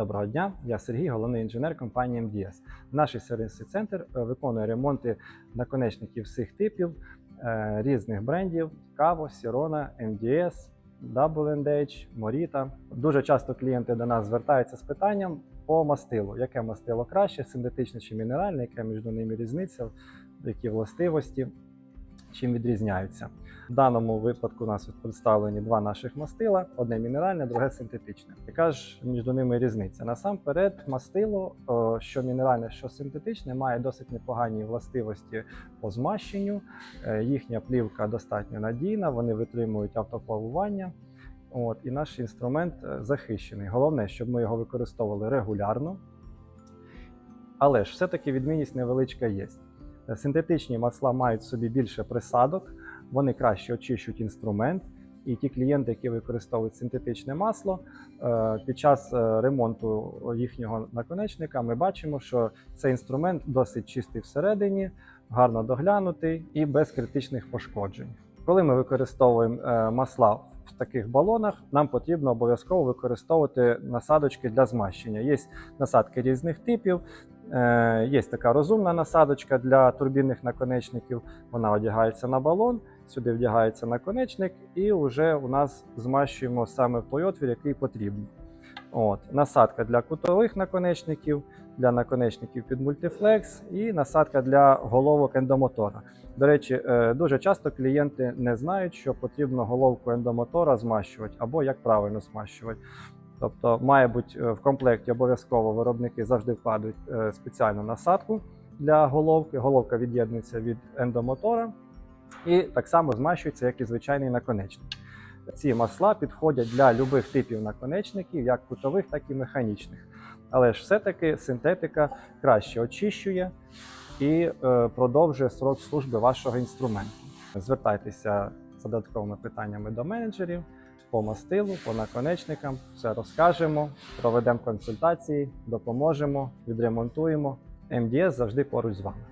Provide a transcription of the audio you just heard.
Доброго дня, я Сергій, головний інженер компанії МДС. Наш сервісний центр е, виконує ремонти наконечників всіх типів, е, різних брендів: Каво, Сірона, МДС, WNDH, Morita. Дуже часто клієнти до нас звертаються з питанням по мастилу. Яке мастило краще, синтетичне чи мінеральне, яка між ними різниця, які властивості, чим відрізняються. В даному випадку у нас представлені два наших мастила: одне мінеральне, друге синтетичне. Яка ж між ними різниця? Насамперед, мастило, е, що мінеральне, що синтетичне, має досить непогані властивості по змащенню. Е, Їхня плівка достатньо надійна, вони витримують автоплавування. От, і наш інструмент е, захищений. Головне, щоб ми його використовували регулярно. Але ж все-таки відмінність невеличка є. Синтетичні масла мають в собі більше присадок, вони краще очищують інструмент. І ті клієнти, які використовують синтетичне масло, е, під час е, ремонту їхнього наконечника ми бачимо, що цей інструмент досить чистий всередині, гарно доглянутий і без критичних пошкоджень. Коли ми використовуємо е, масла в таких балонах, нам потрібно обов'язково використовувати насадочки для змащення. Є насадки різних типів. Е, Є така розумна насадочка для турбінних наконечників. Вона одягається на балон, сюди вдягається наконечник, і вже у нас змащуємо саме в той отвір, який потрібен. От, насадка для кутових наконечників, для наконечників під мультифлекс і насадка для головок ендомотора. До речі, е, дуже часто клієнти не знають, що потрібно головку ендомотора змащувати або як правильно змащувати. Тобто, має бути е, в комплекті обов'язково виробники завжди вкладуть е, спеціальну насадку для головки. Головка від'єднується від ендомотора і так само змащується, як і звичайний наконечник. Ці масла підходять для будь-яких типів наконечників, як кутових, так і механічних. Але ж все-таки синтетика краще очищує і е, продовжує срок служби вашого інструменту. Звертайтеся за додатковими питаннями до менеджерів по мастилу, по наконечникам. Все розкажемо, проведемо консультації, допоможемо, відремонтуємо. МДС завжди поруч з вами.